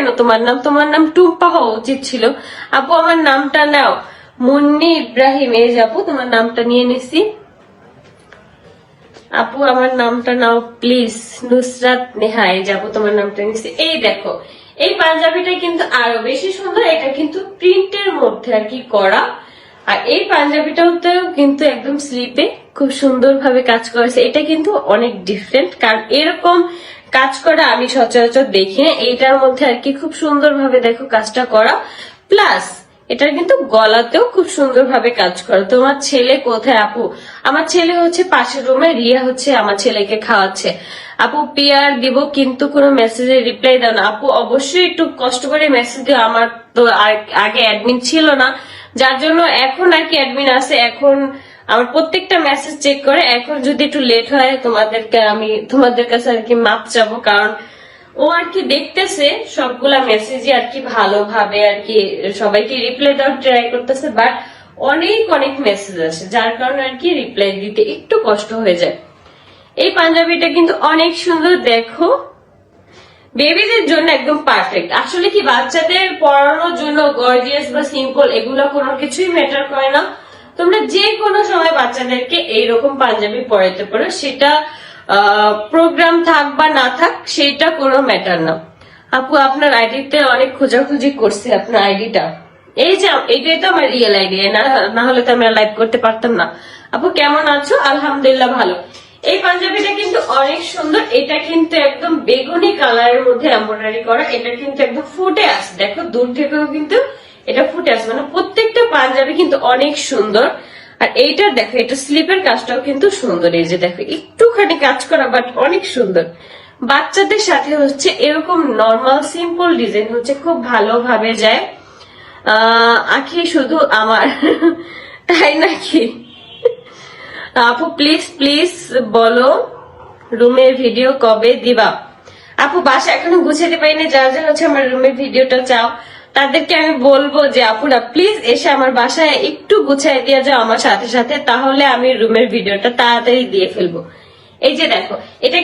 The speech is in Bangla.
কেন? তোমার নাম তোমার নাম টুম্পা হওয়া উচিত ছিল। আপু, আমার নামটা নাও। মুন্নি ইব্রাহিম। এই আপু, তোমার নামটা নিয়ে নিছি। আপু, আমার নামটা নাও, প্লিজ। নুসরাত নেহা, এই আপু, তোমার নামটা নিছি। এই দেখো, এই পাঞ্জাবিটা কিন্তু আরও বেশি সুন্দর। এটা কিন্তু প্রিন্টের মধ্যে আর কি করা। আর এই পাঞ্জাবিটাতেও কিন্তু একদম স্লিপে খুব সুন্দর ভাবে কাজ করেছে। এটা কিন্তু অনেক ডিফারেন্ট কারণ এরকম কাজ করা আমি সচরাচর দেখি না। এইটার মধ্যে আর কি খুব সুন্দর ভাবে দেখো কাজটা করা। প্লাস এটার কিন্তু গলাতেও খুব সুন্দর ভাবে কাজ করে। তোমার ছেলে কোথায়, আপু? আমার ছেলে হচ্ছে পাশের রুমে রিয়া হচ্ছে আমার ছেলেকে খাওয়াচ্ছে। আপু পিয়ার দিব, কিন্তু কোনো মেসেজে রিপ্লাই দাও না। আপু, অবশ্যই একটু কষ্ট করে মেসেজ দিও। আমার তো আগে অ্যাডমিন ছিল না। যার জন্য এখন আর কি অ্যাডমিন আছে। এখন আমার প্রত্যেকটা মেসেজ চেক করে। এখন যদি একটু লেট হয়, তোমাদেরকে আমি, তোমাদের কাছে আর কি মাপ চাবো, কারণ ও আর কি দেখতেছে সবগুলা মেসেজই আর কি ভালোভাবে আর কি সবাইকে রিপ্লাই দেওয়ার ট্রাই করতেছে বাট অনেক অনেক মেসেজ আসে, যার কারণে আর কি রিপ্লাই দিতে একটু কষ্ট হয়ে যায়। এই পাঞ্জাবিটা কিন্তু অনেক সুন্দর, দেখো। বেবিদের জন্য একদম পারফেক্ট আসলে কি বাচ্চাদের পড়ানোর জন্য গর্জিয়াস বা সিম্পল এগুলো কোনো কিছুই ম্যাটার করে না। তোমরা যে কোনো সময় বাচ্চাদেরকে এইরকম পাঞ্জাবি পরাইতে পারো, সেটা প্রোগ্রাম থাক বা না থাক, সেটা কোনো ম্যাটার না। আপু, আপনার আইডিতে অনেক খোঁজাখুঁজি করছে, আপনার আইডিটা এই যে, এটাই তো আমার রিয়েল আইডি না হলে তো আমরা লাইভ করতে পারতাম না। আপু, কেমন আছো? আলহামদুলিল্লাহ ভালো। এই পাঞ্জাবিটা কিন্তু অনেক সুন্দর। এটা কিন্তু একদম বেগুনি কালারের মধ্যে এমব্রয়ডারি করা। এটা কিন্তু একদম ফুটে আসে দেখো, দূর থেকেও কিন্তু এটা ফুটে আসে মানে প্রত্যেকটা পাঞ্জাবি কিন্তু অনেক সুন্দর। আর এইটা দেখো, এটা স্লিপের কাজটাও কিন্তু সুন্দর। এই যে দেখো, একটুখানি কাজ করা বাট অনেক সুন্দর। বাচ্চাদের সাথে হচ্ছে এরকম নর্মাল সিম্পল ডিজাইন হচ্ছে খুব ভালোভাবে যায়। আহ শুধু আমার, তাই নাকি? আপু প্লিজ প্লিজ বলো রুমের ভিডিও কবে দিবা? আপু, বাসা এখনও গুছাতে পারিনি, যারা যারা হচ্ছে আমার রুমের ভিডিওটা চাও। তাদেরকে আমি বলব যে, আপুরা প্লিজ এসে আমার বাসায় একটু গুছাই দিয়ে যাও আমার সাথে সাথে, তাহলে আমি রুমের ভিডিওটা তাড়াতাড়ি দিয়ে ফেলব। এই যে দেখো, এটা